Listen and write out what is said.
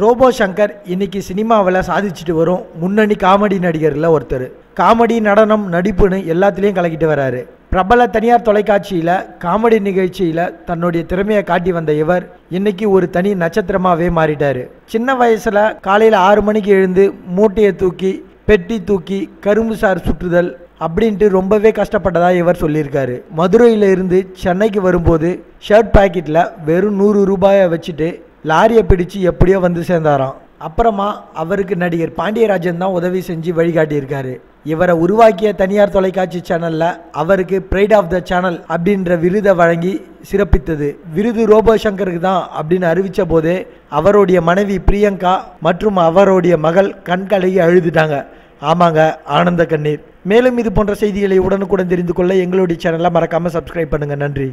Robot Shankar இன்னைக்கு சினிமாவில் சாதிச்சுட்டு வரும் முன்னணி காமெடி நடிகரில் ஒருத்தர். காமெடி நடனம் நடிப்புன்னு எல்லாத்துலேயும் கலக்கிட்டு வராரு. பிரபல தனியார் தொலைக்காட்சியில் காமெடி நிகழ்ச்சியில் தன்னுடைய திறமையை காட்டி வந்த இவர் இன்னைக்கு ஒரு தனி நட்சத்திரமாகவே மாறிட்டார். சின்ன வயசில் காலையில் ஆறு மணிக்கு எழுந்து மூட்டையை தூக்கி பெட்டி தூக்கி கரும்பு சார் சுற்றுதல் அப்படின்ட்டு ரொம்பவே கஷ்டப்பட்டதாக இவர் சொல்லியிருக்காரு. மதுரையில் இருந்து சென்னைக்கு வரும்போது ஷர்ட் பாக்கெட்டில் வெறும் நூறு ரூபாயை வச்சுட்டு லாரியை பிடிச்சு எப்படியோ வந்து சேர்ந்தாராம். அப்புறமா அவருக்கு நடிகர் பாண்டியராஜன் தான் உதவி செஞ்சு வழிகாட்டியிருக்காரு. இவரை உருவாக்கிய தனியார் தொலைக்காட்சி சேனலில் அவருக்கு பிரைட் ஆஃப் த சேனல் அப்படின்ற விருதை வழங்கி சிறப்பித்தது. விருது ரோபோ சங்கருக்கு தான் அப்படின்னு அறிவித்த போதே அவருடைய மனைவி பிரியங்கா மற்றும் அவருடைய மகள் கண்கலகி அழுதுட்டாங்க. ஆமாங்க ஆனந்த கண்ணீர். மேலும் இது போன்ற செய்திகளை உடனுக்குடன் தெரிந்து கொள்ள எங்களுடைய சேனலை மறக்காமல் சப்ஸ்கிரைப் பண்ணுங்கள் நன்றி.